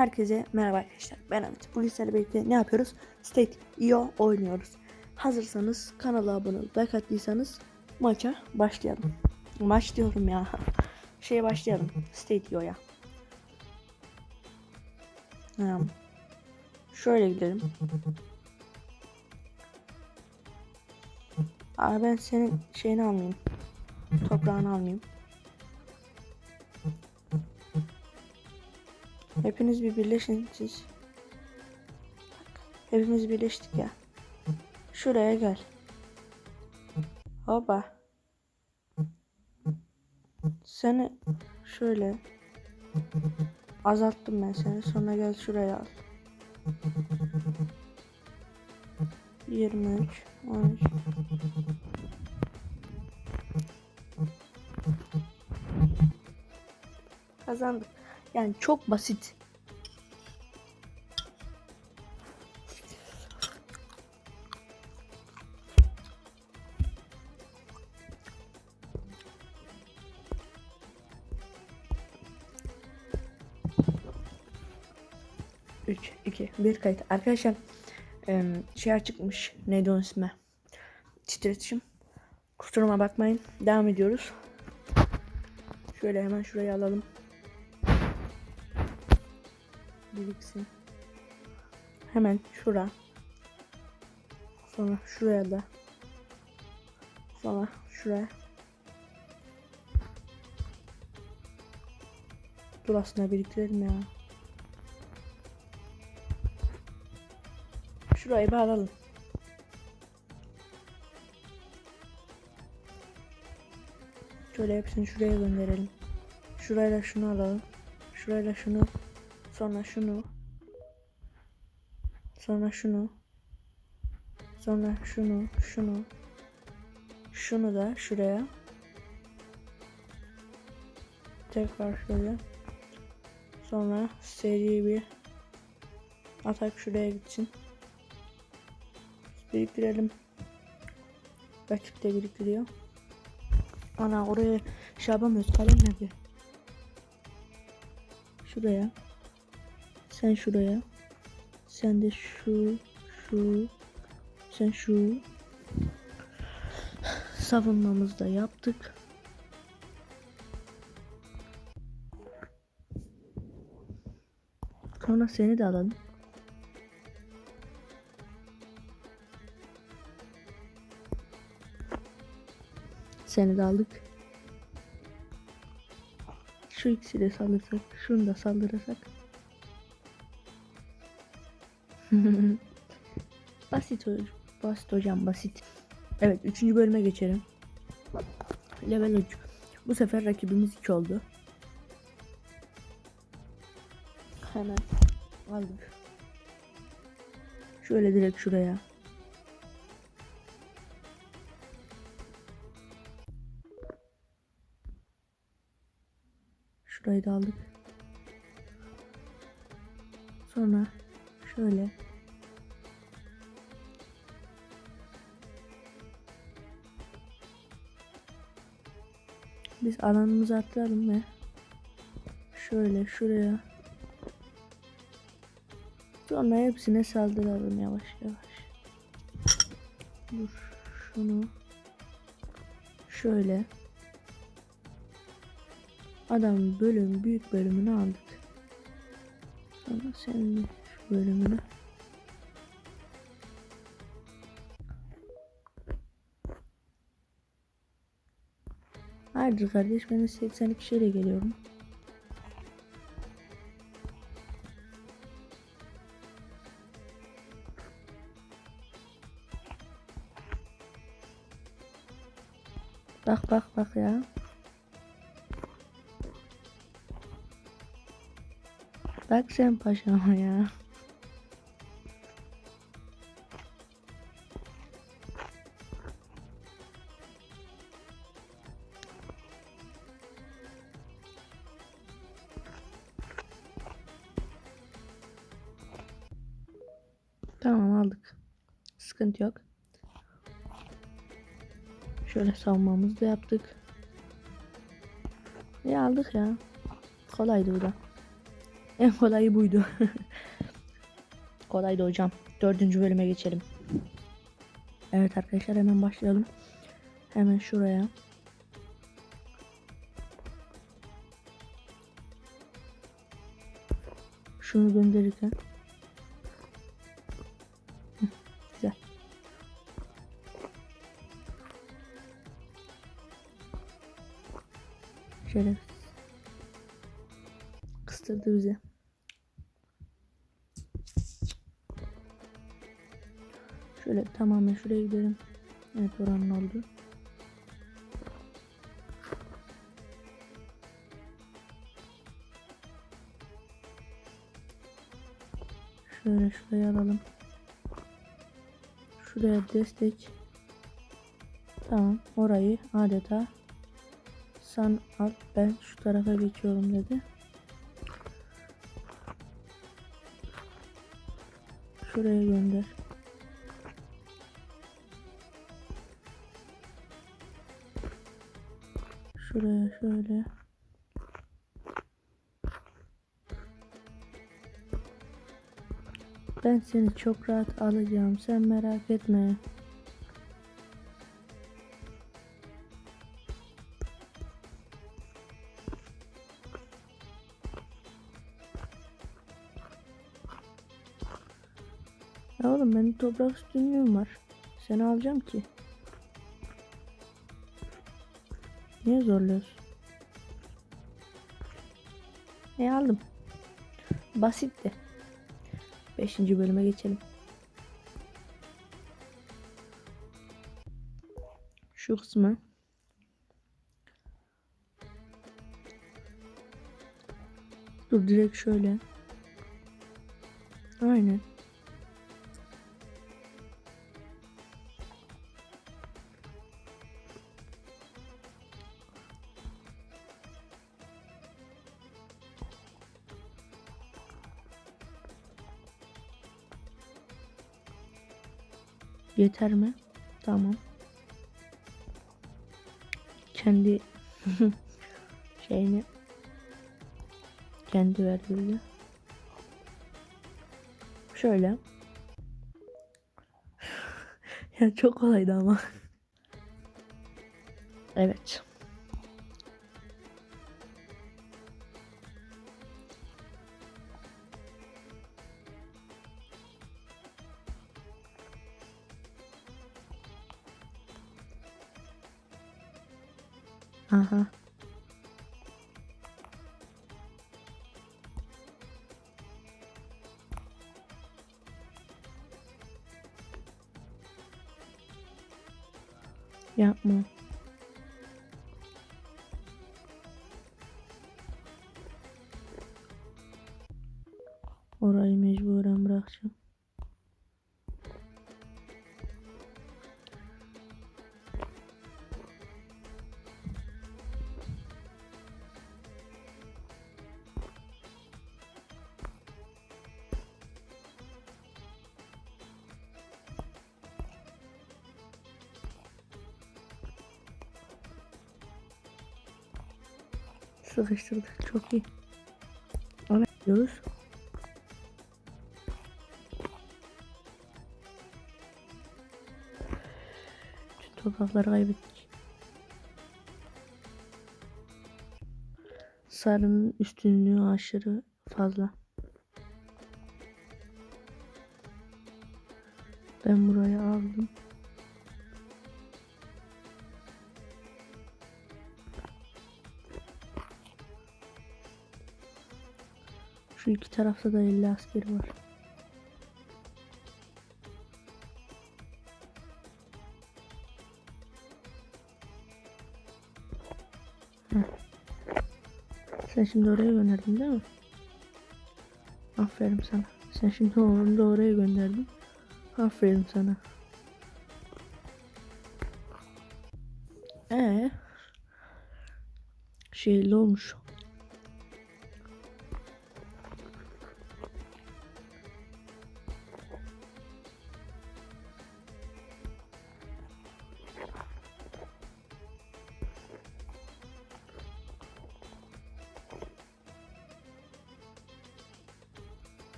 Herkese merhaba arkadaşlar. Ben Ahmet. Bugün sizlerle birlikte ne yapıyoruz? State IO oynuyoruz. Hazırsanız kanala abone olup like attıysanız maça başlayalım. Maç diyorum ya. Şeye başlayalım. State IO'ya. Tamam. Şöyle gidelim. Aa ben senin şeyini almayayım. Toprağını almayayım. Hepiniz bir birleşin siz. Hepimiz birleştik ya. Şuraya gel. Hopa. Seni şöyle azalttım ben seni. Sonra gel şuraya al. 23 13 Kazandık. Yani çok basit. Üç, iki, bir kayıt. Arkadaşlar şey çıkmış. Neydi onun ismi? Titretişim. Kusuruma bakmayın. Devam ediyoruz. Şöyle hemen şurayı alalım. biriksin. Hemen şura. Sonra şuraya da. Sonra şuraya. Dur aslında biriktirelim ya. Şurayı bir alalım. Şöyle hepsini şuraya gönderelim. Şurayla şunu alalım. Şurayla şunu Sonra şunu. Sonra şunu. Sonra şunu, şunu. Şunu da şuraya. Tekrar şöyle. Sonra seri bir atak şuraya gitsin. Biriktirelim. Rakip de biriktiriyor. Ana oraya şey yapamıyoruz. Kalem nerede? Şuraya. Sen şuraya. Sen de şu, şu, sen şu. Savunmamızı da yaptık. Sonra seni de alalım. Seni de aldık. Şu ikisi de saldırsak, şunu da saldırırsak. basit hocam. Basit hocam basit. Evet 3. bölüme geçelim. Level 3. Bu sefer rakibimiz 2 oldu. Hemen aldık. Şöyle direkt şuraya. Şurayı da aldık. Sonra şöyle Biz alanımızı arttıralım ve şöyle şuraya sonra hepsine saldıralım yavaş yavaş. Dur şunu şöyle adam bölüm büyük bölümünü aldık. Sonra de şu bölümünü Hayırdır kardeş ben de 82 şeyle geliyorum. Bak bak bak ya. Bak sen paşama ya. Tamam aldık. Sıkıntı yok. Şöyle savunmamızı da yaptık. İyi aldık ya. Kolaydı bu da. En kolayı buydu. Kolaydı hocam. Dördüncü bölüme geçelim. Evet arkadaşlar hemen başlayalım. Hemen şuraya. Şunu gönderirken. Güzel. Şöyle kıstırdı bize. Tamamen şuraya gidelim. Evet oranın oldu. Şöyle şuraya alalım. Şuraya destek. Tamam orayı adeta sen al ben şu tarafa geçiyorum dedi. Şuraya gönder. Şuraya şöyle. Ben seni çok rahat alacağım. Sen merak etme. Ya oğlum benim toprak üstünlüğüm var. Seni alacağım ki. Niye zorluyorsun? E aldım. Basitti. Beşinci bölüme geçelim. Şu kısmı. Dur direkt şöyle. Aynen. Yeter mi? Tamam. Kendi şeyini kendi verdirdi. Şöyle. ya çok kolaydı ama. evet. Uh huh. Yeah, more. Sıkıştırdık. Çok iyi. Ona gidiyoruz. Bütün toprakları kaybettik. Sarının üstünlüğü aşırı fazla. Ben burayı aldım. Şu iki tarafta da 50 askeri var. Sen şimdi oraya gönderdin değil mi? Aferin sana. Sen şimdi onu da oraya gönderdin. Aferin sana. Ee, şeyli olmuş.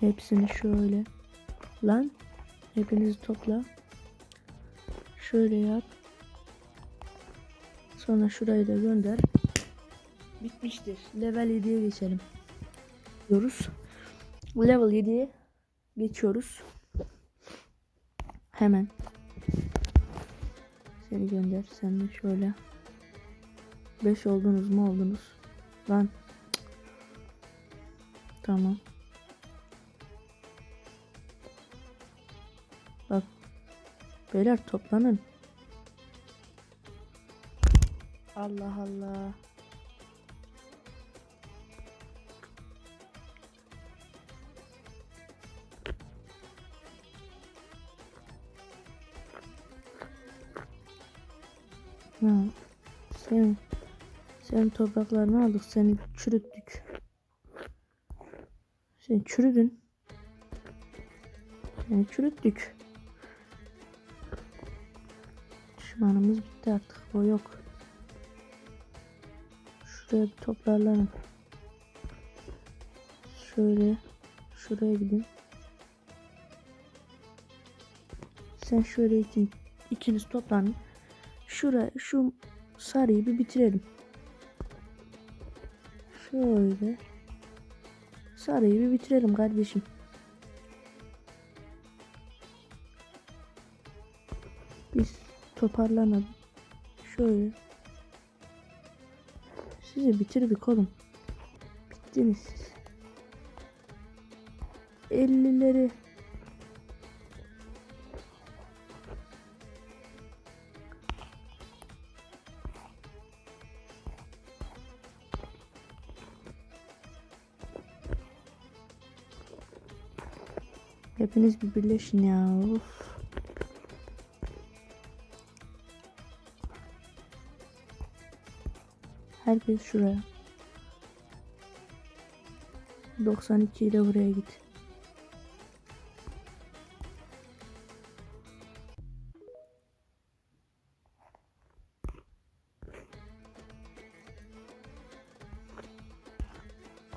Hepsini şöyle. Lan hepinizi topla. Şöyle yap. Sonra şurayı da gönder. Bitmiştir. Level 7'ye geçelim. Diyoruz. Level 7'ye geçiyoruz. Hemen. Seni gönder. Sen de şöyle. 5 oldunuz mu oldunuz? Lan. Tamam. Beyler toplanın. Allah Allah. Ha, senin, senin topraklarını aldık, seni çürüttük. Sen çürüdün. Seni çürüttük. Düşmanımız bitti artık, o yok. Şuraya bir toparlanın. Şöyle, şuraya gidin. Sen şöyle ikin, ikiniz toplanın. Şuraya şu sarıyı bir bitirelim. Şöyle. Sarıyı bir bitirelim kardeşim. Biz toparlanalım. Şöyle. Sizi bitirdik oğlum. Bittiniz siz. 50'leri Hepiniz bir birleşin ya. Of. Herkes şuraya. 92 ile buraya git.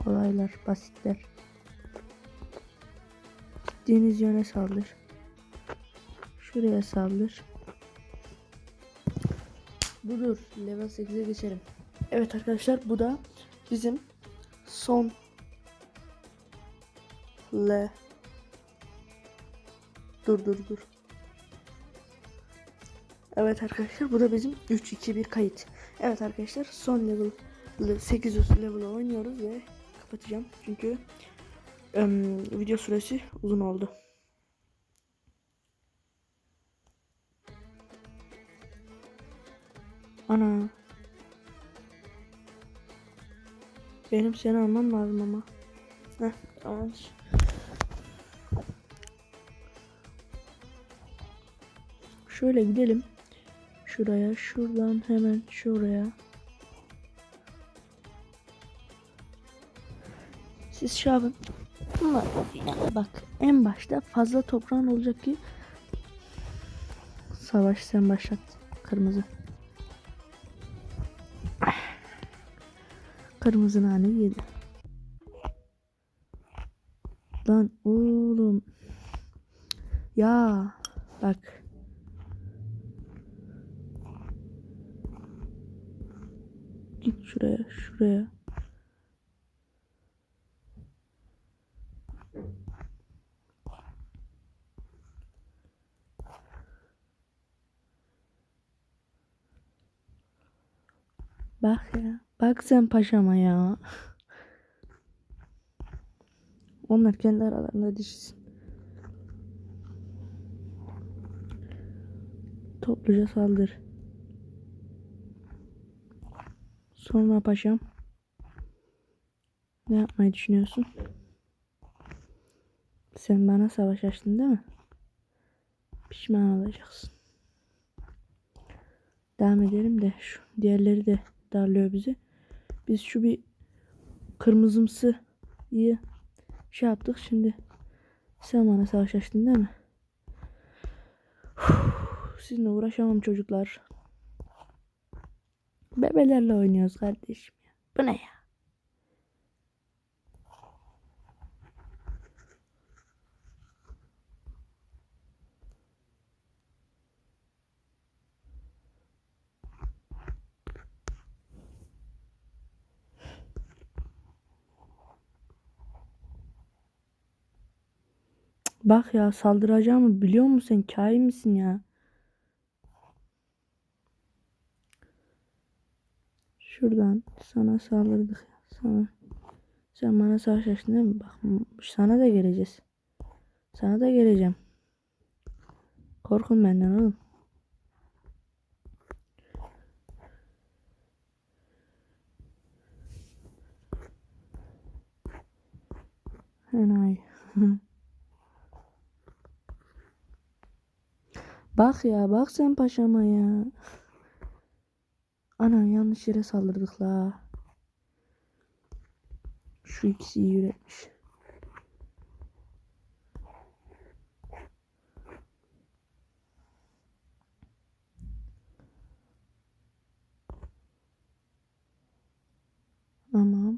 Kolaylar, basitler. Gittiğiniz yöne saldır. Şuraya saldır. Budur. Level 8'e geçelim. Evet arkadaşlar bu da bizim son le Dur dur dur. Evet arkadaşlar bu da bizim 3 2 1 kayıt. Evet arkadaşlar son level 800 level oynuyoruz ve kapatacağım çünkü em, video süresi uzun oldu. Ana. Benim seni almam lazım ama. Heh, tamam. Şöyle gidelim. Şuraya, şuradan hemen şuraya. Siz şey yapın. Bak en başta fazla toprağın olacak ki savaş sen başlat kırmızı. Kırmızı nane yedi. Lan oğlum. Ya bak. Git şuraya şuraya. Bak ya. Bak sen paşama ya. Onlar kendi aralarında dişisin. Topluca saldır. Sonra paşam. Ne yapmayı düşünüyorsun? Sen bana savaş açtın değil mi? Pişman olacaksın. Devam edelim de şu diğerleri de darlıyor bizi. Biz şu bir kırmızımsı iyi şey yaptık. Şimdi sen bana savaş açtın değil mi? Sizinle uğraşamam çocuklar. Bebelerle oynuyoruz kardeşim. Bu ne ya? Bak ya saldıracağımı biliyor musun sen? Kain misin ya? Şuradan sana saldırdık. Sana. Sen bana savaş açtın değil mi? Bak sana da geleceğiz. Sana da geleceğim. Korkun benden oğlum. Enayi. bak ya bak sen paşama ya. Ana yanlış yere saldırdık la. Şu ikisi iyi üretmiş. Tamam.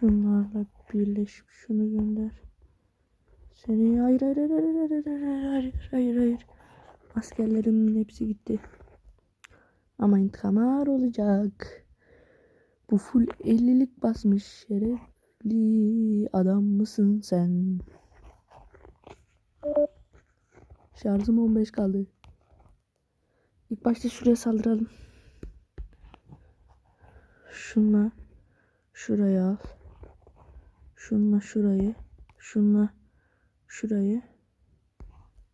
Şunlarla birleşip şunu gönder. Seni hayır hayır hayır hayır hayır hayır hayır hayır hayır. Askerlerimin hepsi gitti. Ama intikam olacak. Bu full 50'lik basmış şerefli adam mısın sen? Şarjım 15 kaldı. İlk başta şuraya saldıralım. Şunla şuraya al. Şunla şurayı. Şunla şurayı.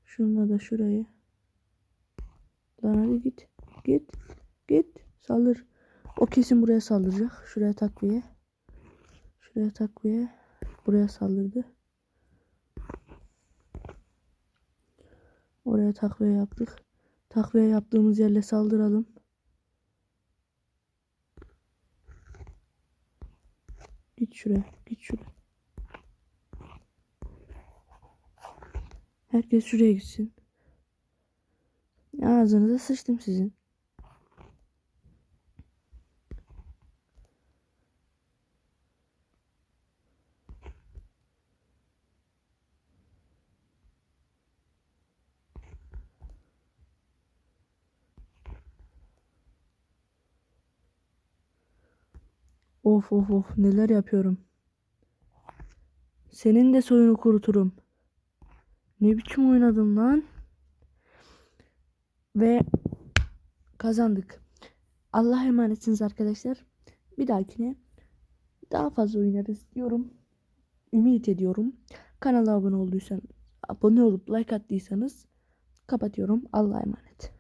Şunla da şurayı. Lan hadi git. Git. Git. Saldır. O kesin buraya saldıracak. Şuraya takviye. Şuraya takviye. Buraya saldırdı. Oraya takviye yaptık. Takviye yaptığımız yerle saldıralım. Git şuraya. Git şuraya. Herkes şuraya gitsin. Ağzınıza sıçtım sizin. Of of of neler yapıyorum. Senin de soyunu kuruturum. Ne biçim oynadım lan? Ve kazandık. Allah'a emanetsiniz arkadaşlar. Bir dahakine daha fazla oynarız diyorum. Ümit ediyorum. Kanala abone olduysanız, abone olup like attıysanız kapatıyorum. Allah'a emanet.